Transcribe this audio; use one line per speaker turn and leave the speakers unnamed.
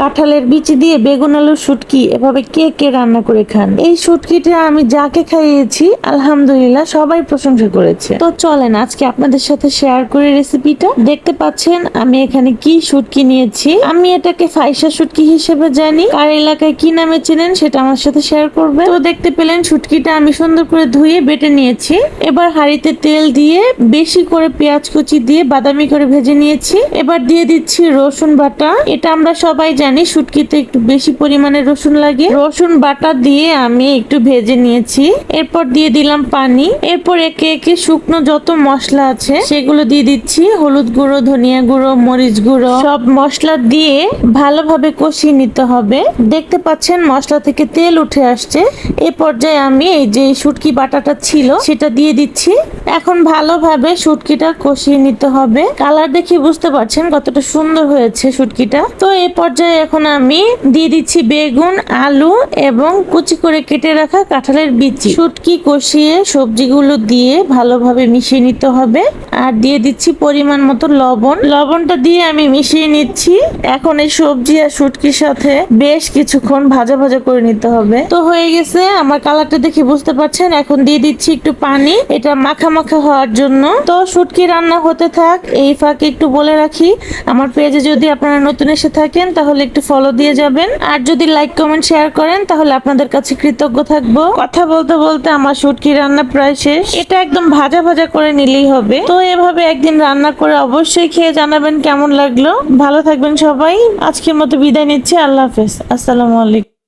কাঁঠালের বিচি দিয়ে বেগুন আলুর শুটকি, এভাবে কে কে রান্না করে খান? এই শুটকিটা আমি যাকে খাইয়েছি, আলহামদুলিল্লাহ সবাই প্রশংসা করেছে। তো চলেন আজকে আপনাদের সাথে শেয়ার করি রেসিপিটা দেখতে পাচ্ছেন, আমি এখানে কি শুটকি নিয়েছি। আমি এটাকে ফাইসা শুটকি হিসেবে জানি। আর এলাকায় কি নামে চেনেন সেটা আমার সাথে শেয়ার করবে তো দেখতে পেলেন, শুটকিটা আমি সুন্দর করে ধুয়ে বেটে নিয়েছি। এবার হাঁড়িতে তেল দিয়ে বেশি করে পেঁয়াজ কুচি দিয়ে বাদামি করে ভেজে নিয়েছি। এবার দিয়ে দিচ্ছি রসুন বাটা। এটা আমরা সবাই জানি শুটকিতে একটু বেশি পরিমাণে রসুন লাগে। রসুন বাটা দিয়ে আমি একটু ভেজে নিয়েছি। এরপর দিয়ে দিলাম পানি। এরপর একে একে শুকনো যত মশলা আছে, সেগুলো দিয়ে দিচ্ছি। হলুদ গুঁড়ো, ধনিয়া গুঁড়ো, মরিচ গুঁড়ো, সব মশলা দিয়ে ভালোভাবে কষিয়ে নিতে হবে। দেখতে পাচ্ছেন মশলা থেকে তেল উঠে আসছে। এ পর্যায়ে আমি এই যে শুটকি বাটাটা ছিল, সেটা দিয়ে দিচ্ছি। এখন ভালোভাবে শুটকিটা কষিয়ে নিতে হবে। কালার দেখে বুঝতে পারছেন কতটা সুন্দর হয়েছে শুটকিটা। তো এই পর্যায়ে এখন আমি দিয়ে দিচ্ছি বেগুন, আলু এবং কুচি করে কেটে রাখা কাঁঠালের বিচি। শুটকি কষিয়ে সবজিগুলো দিয়ে ভালোভাবে মিশিয়ে নিতে হবে। আর দিয়ে দিচ্ছি পরিমাণ মতো লবণ। লবণটা দিয়ে আমি মিশিয়ে নিচ্ছি। এখন এই সবজি আর শুটকির সাথে বেশ কিছুক্ষণ ভাজা ভাজা করে নিতে হবে। তো হয়ে গেছে, আমার কালারটা দেখে বুঝতে পারছেন। এখন দিয়ে দিচ্ছি একটু পানি। এটা মাখা মাখা হওয়ার জন্য। তো শুটকি রান্না হতে থাক, এই ফাঁকে একটু বলে রাখি। আমার পেজে যদি আপনারা নতুন এসে থাকেন, তাহলে একটু ফলো দিয়ে যাবেন। আর যদি লাইক কমেন্ট শেয়ার করেন, তাহলে আপনাদের কাছে কৃতজ্ঞ থাকব। কথা বলতে বলতে আমার শুটকি রান্না প্রায় শেষ। এটা একদম ভাজা ভাজা করে নিলেই হবে। তো এভাবে একদিন রান্না করে অবশ্যই খেয়ে জানাবেন কেমন লাগল। ভালো থাকবেন সবাই। আজকের মতো বিদায় নিচ্ছি। আল্লাহ হাফেজ। আসসালামু আলাইকুম।